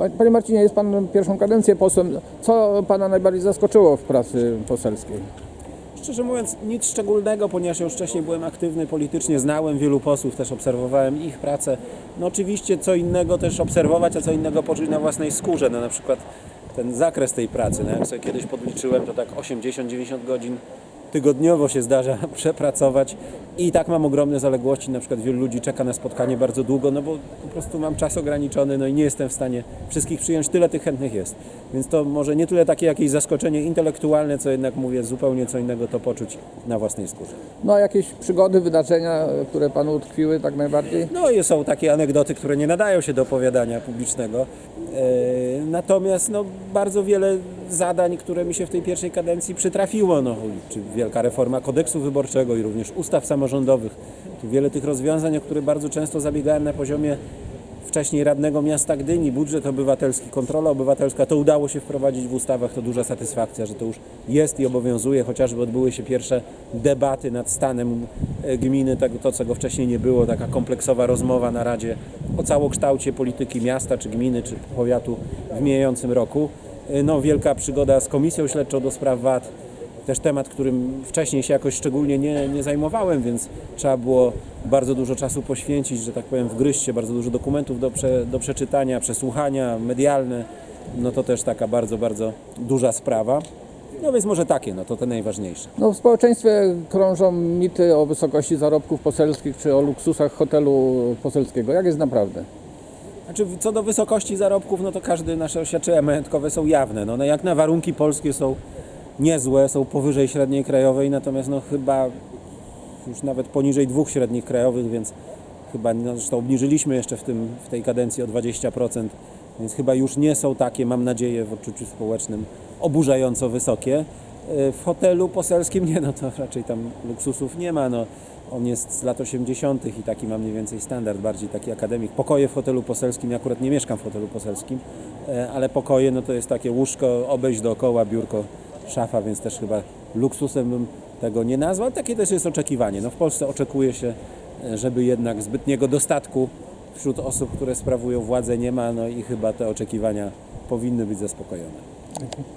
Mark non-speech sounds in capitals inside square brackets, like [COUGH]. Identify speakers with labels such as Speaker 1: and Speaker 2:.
Speaker 1: Pa- Panie Marcinie, jest Pan pierwszą kadencję posłem. Co Pana najbardziej zaskoczyło w pracy poselskiej?
Speaker 2: Szczerze mówiąc, nic szczególnego, ponieważ ja już wcześniej byłem aktywny politycznie, znałem wielu posłów, też obserwowałem ich pracę. No oczywiście co innego też obserwować, a co innego poczuć na własnej skórze. No na przykład ten zakres tej pracy, no jak sobie kiedyś podliczyłem, to tak 80-90 godzin tygodniowo się zdarza [LAUGHS] przepracować i tak mam ogromne zaległości, na przykład wielu ludzi czeka na spotkanie bardzo długo, no bo po prostu mam czas ograniczony, no i nie jestem w stanie wszystkich przyjąć, tyle tych chętnych jest. Więc to może nie tyle takie jakieś zaskoczenie intelektualne, co jednak mówię zupełnie co innego to poczuć na własnej skórze.
Speaker 1: No a jakieś przygody, wydarzenia, które Panu utkwiły tak najbardziej?
Speaker 2: No i są takie anegdoty, które nie nadają się do opowiadania publicznego. E, Natomiast no, bardzo wiele zadań, które mi się w tej pierwszej kadencji przytrafiło, no, czy wielka reforma kodeksu wyborczego i również ustaw samorządowych. Tu wiele tych rozwiązań, o które bardzo często zabiegałem na poziomie wcześniej radnego miasta Gdyni, budżet obywatelski, kontrola obywatelska, to udało się wprowadzić w ustawach, to duża satysfakcja, że to już jest i obowiązuje, chociażby odbyły się pierwsze debaty nad stanem e, gminy, tego, to czego wcześniej nie było, taka kompleksowa rozmowa na Radzie o całokształcie polityki miasta, czy gminy, czy powiatu w mijającym roku. E, No, wielka przygoda z Komisją Śledczą do spraw VAT, też temat, którym wcześniej się jakoś szczególnie nie, nie zajmowałem, więc trzeba było bardzo dużo czasu poświęcić, że tak powiem, wgryźć się, bardzo dużo dokumentów do, prze, do przeczytania, przesłuchania, medialne. No to też taka bardzo, bardzo duża sprawa. No więc może takie, no to te najważniejsze.
Speaker 1: No w społeczeństwie krążą mity o wysokości zarobków poselskich czy o luksusach hotelu poselskiego. Jak jest naprawdę?
Speaker 2: Znaczy, co do wysokości zarobków, no to każde nasze oświadczenia majątkowe są jawne. No, no jak na warunki polskie są niezłe, są powyżej średniej krajowej, natomiast no chyba już nawet poniżej dwóch średnich krajowych, więc chyba, no zresztą obniżyliśmy jeszcze w, tym, w tej kadencji o 20%, więc chyba już nie są takie, mam nadzieję, w odczuciu społecznym oburzająco wysokie. E, W hotelu poselskim nie, no to raczej tam luksusów nie ma, no. On jest z lat 80. i taki ma mniej więcej standard, bardziej taki akademik. Pokoje w hotelu poselskim, ja akurat nie mieszkam w hotelu poselskim, e, ale pokoje no to jest takie łóżko, obejść dookoła, biurko, szafa, więc też chyba luksusem bym tego nie nazwał. Takie też jest oczekiwanie. No w Polsce oczekuje się, e, żeby jednak zbytniego dostatku wśród osób, które sprawują władzę nie ma, no i chyba te oczekiwania powinny być zaspokojone.